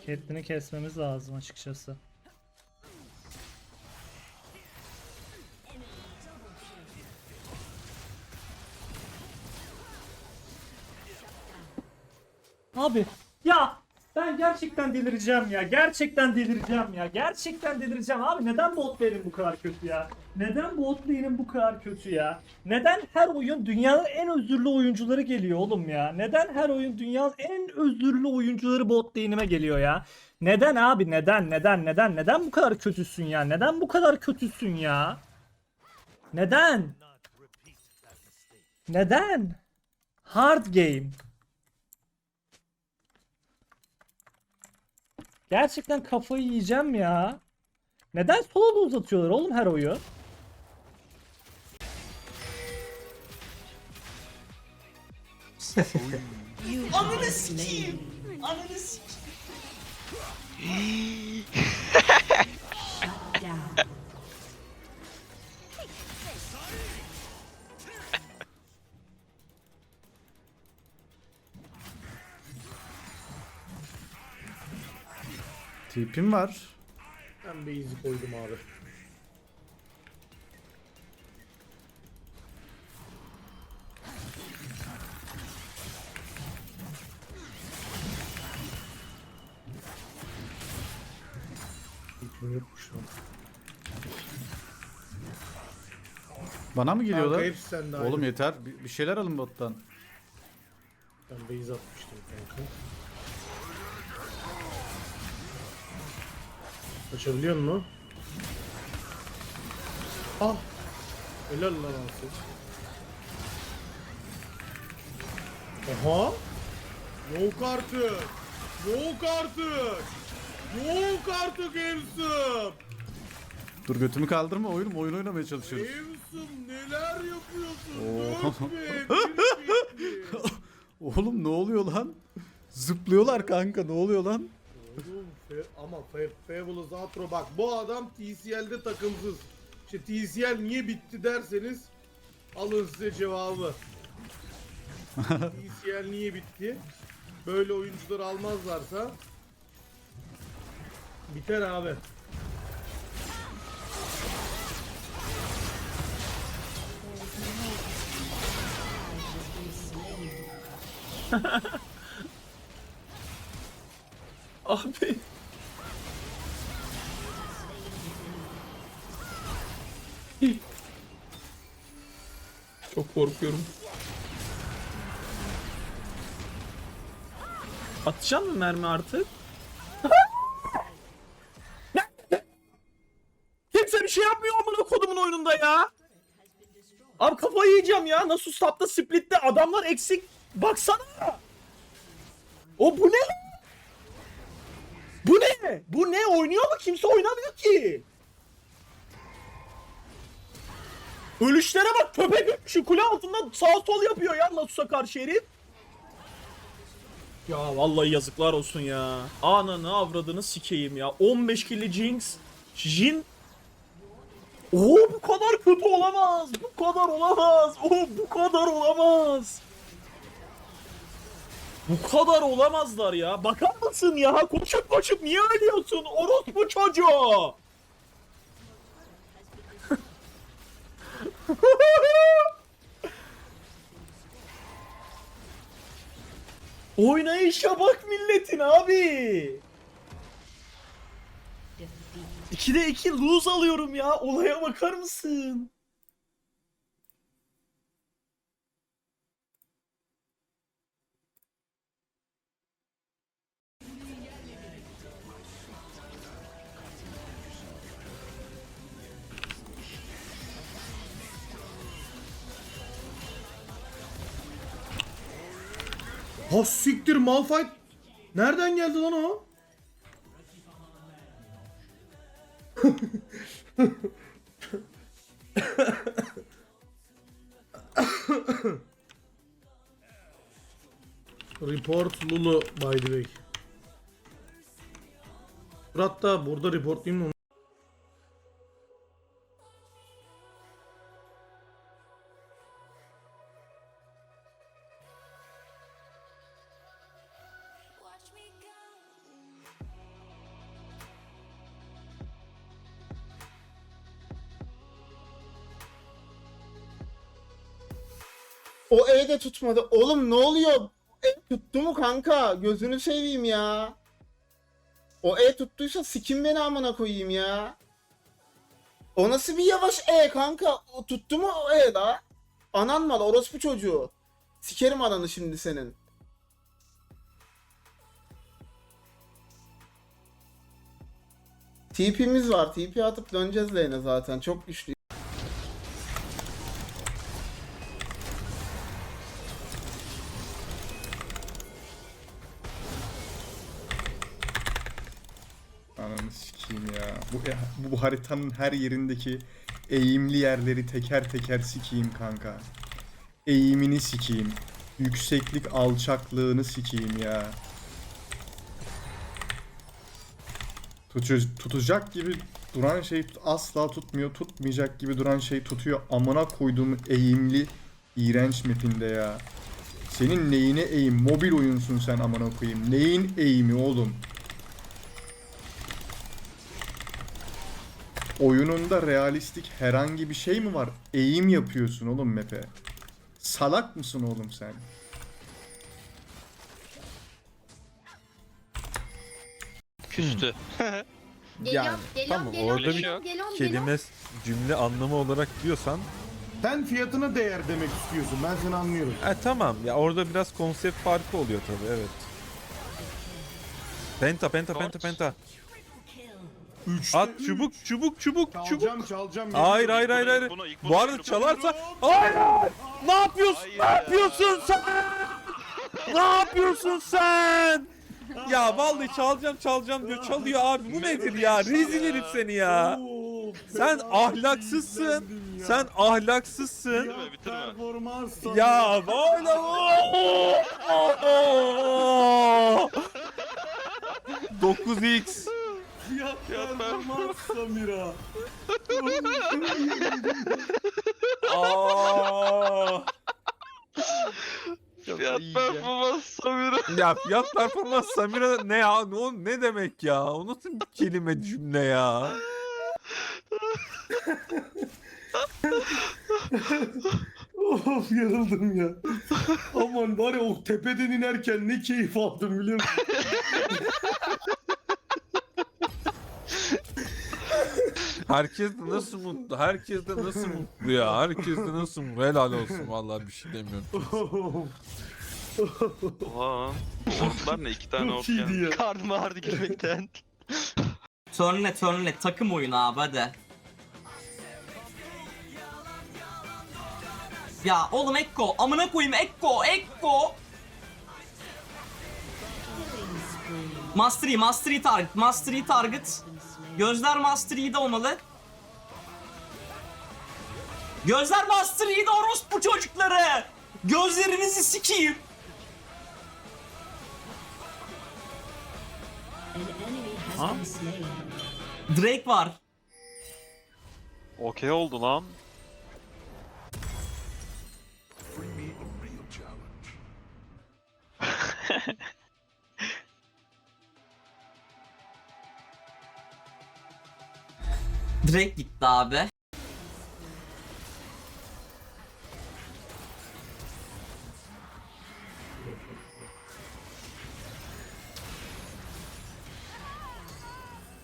Catelyn'i kesmemiz lazım açıkçası. Abi ya ben gerçekten delireceğim ya. Gerçekten delireceğim ya. Gerçekten delireceğim abi. Neden bot lane'in bu kadar kötü ya? Neden bot lane'in bu kadar kötü ya? Neden her oyun dünyanın en özürlü oyuncuları geliyor oğlum ya? Neden her oyun dünyanın en özürlü oyuncuları bot lane'ime geliyor ya? Neden abi? Neden? Neden? Neden? Neden bu kadar kötüsün ya? Neden bu kadar kötüsün ya? Neden? Neden? Hard game. Gerçekten kafayı yiyeceğim ya. Neden solo uzatıyorlar oğlum her oyun? Ananı sikeyim. Ananı sikeyim. Tipim var. Ben base'i koydum abi. Bana mı geliyorlar? Kanka hepsi sende Oğlum aynı. yeter. Bir, bir şeyler alın bottan. Ben base atmıştım kanka. Açabiliyor musun? Ah! Helal lan Asıl. Aha! Yok artık! Yok artık! Yok artık Evsum! Dur götümü kaldırma oyun oyun oynamaya çalışıyoruz. Evsum neler yapıyorsun? Oo. Dört be, bir bitti. Oğlum ne oluyor lan? Zıplıyorlar kanka ne oluyor lan? Fe- ama fe Fabulous Outro bak bu adam TCL'de takımsız. İşte TCL niye bitti derseniz alın size cevabı. TCL niye bitti? Böyle oyuncular almazlarsa biter abi. Abi. Çok korkuyorum. Atacağım mı mermi artık? Kimse bir şey yapmıyor amına kodumun oyununda ya. Abi kafayı yiyeceğim ya. Nasıl sapta splitte adamlar eksik. Baksana. O bu ne? Bu ne? Bu ne? Oynuyor mu? Kimse oynamıyor ki. Ölüşlere bak köpek şu kule altında sağ sol yapıyor ya Nasus'a karşı herif. Ya vallahi yazıklar olsun ya. Ananı avradını sikeyim ya. 15 killi Jinx. Jin. Oo bu kadar kötü olamaz. Bu kadar olamaz. Oo bu kadar olamaz. Bu kadar olamazlar ya. Bakar mısın ya? Koşup koşup niye ölüyorsun? Orospu çocuğu. Oynayışa bak milletin abi. 2'de 2 lose alıyorum ya. Olaya bakar mısın? Ha siktir Malphite. Nereden geldi lan o? Report Lulu by the way. Da burada reportlayayım mı? Watch O E de tutmadı. Oğlum ne oluyor? E tuttu mu kanka? Gözünü seveyim ya. O E tuttuysa sikim beni amına koyayım ya. O nasıl bir yavaş E kanka? O tuttu mu o E la? Anan mal orospu çocuğu. Sikerim ananı şimdi senin. TP'miz var. TP atıp döneceğiz lane'e zaten. Çok güçlü. Ananı sikeyim ya. Bu, bu, bu haritanın her yerindeki eğimli yerleri teker teker sikeyim kanka. Eğimini sikeyim. Yükseklik alçaklığını sikeyim ya. Tutu- tutacak gibi duran şey asla tutmuyor. Tutmayacak gibi duran şey tutuyor. Amına koyduğum eğimli iğrenç mapinde ya. Senin neyine eğim? Mobil oyunsun sen amına koyayım. Neyin eğimi oğlum? Oyununda realistik herhangi bir şey mi var? Eğim yapıyorsun oğlum map'e. Salak mısın oğlum sen? Küstü. Geliyorum, Yani, geliyorum, tamam, geliyorum, orada bir geliyorum, geliyorum, kelime cümle anlamı olarak diyorsan Sen fiyatına değer demek istiyorsun. Ben seni anlıyorum. e, tamam ya orada biraz konsept farkı oluyor tabii evet. Penta penta penta penta. Üçte At üç. çubuk çubuk çubuk Çalacağım çubuk. çalacağım. Hayır hayır hayır hayır. Bunu- ilk Bu bunu arada çalarsa hayır hayır. Ne yapıyorsun? Ne ya. yapıyorsun sen? ne yapıyorsun sen? Ya vallahi çalacağım çalacağım diyor. Çalıyor abi. Bu nedir ya? Rezil herif seni ya. Oo, Sen fena ahlaksızsın. ya. Sen ahlaksızsın. Bitirme, bitirme. Performans Ya böyle 9x Fiyat performans Samira. Aa. Fiyat performans Samira. Ya fiyat performans Samira ne ya? Ne, o ne demek ya? O nasıl bir kelime cümle ya? of yarıldım ya. Aman var ya o tepeden inerken ne keyif aldım biliyor musun? Herkes de nasıl mutlu? Herkes de nasıl mutlu ya? Herkes de nasıl mutlu? Helal olsun vallahi bir şey demiyorum. Oha. Orklar ne? İki tane ork yani. ya. Karnım ağrıdı gülmekten. Turnle turnle takım oyunu abi hadi. Ya oğlum Ekko amına koyayım Ekko Ekko. Mastery Mastery target Mastery target. Gözler Mastery'de olmalı. Gözler Mastery'de orospu çocukları. Gözlerinizi sikeyim. Drake var. Okey oldu lan. Drake gitti abi.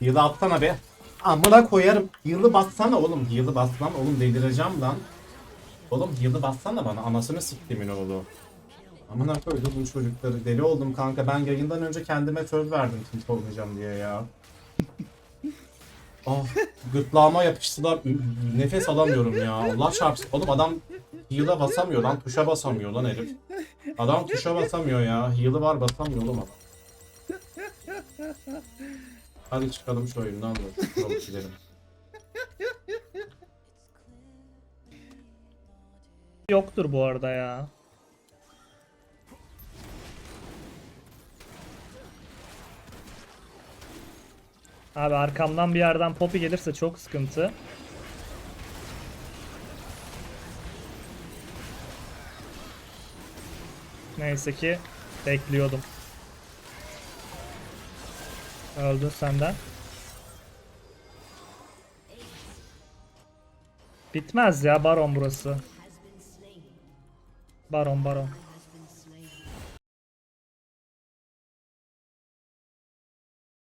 Yılı atsana be. Amına koyarım. Yılı bassana oğlum. Yılı bas. Oğlum delireceğim lan. Oğlum yılı bassana bana. Anasını siktimin oğlu. Amına koydum bu çocukları. Deli oldum kanka. Ben yayından önce kendime söz verdim tilt olmayacağım diye ya. Ah gırtlağıma yapıştılar. Nefes alamıyorum ya. Allah çarpsın. Oğlum adam heal'a basamıyor lan. Tuşa basamıyor lan herif. Adam tuşa basamıyor ya. Heal'ı var basamıyor oğlum adam. Hadi çıkalım şu oyundan da. Çıkalım gidelim. Yoktur bu arada ya. Abi arkamdan bir yerden Poppy gelirse çok sıkıntı. Neyse ki bekliyordum. Öldün senden. Bitmez ya Baron burası. Baron baron.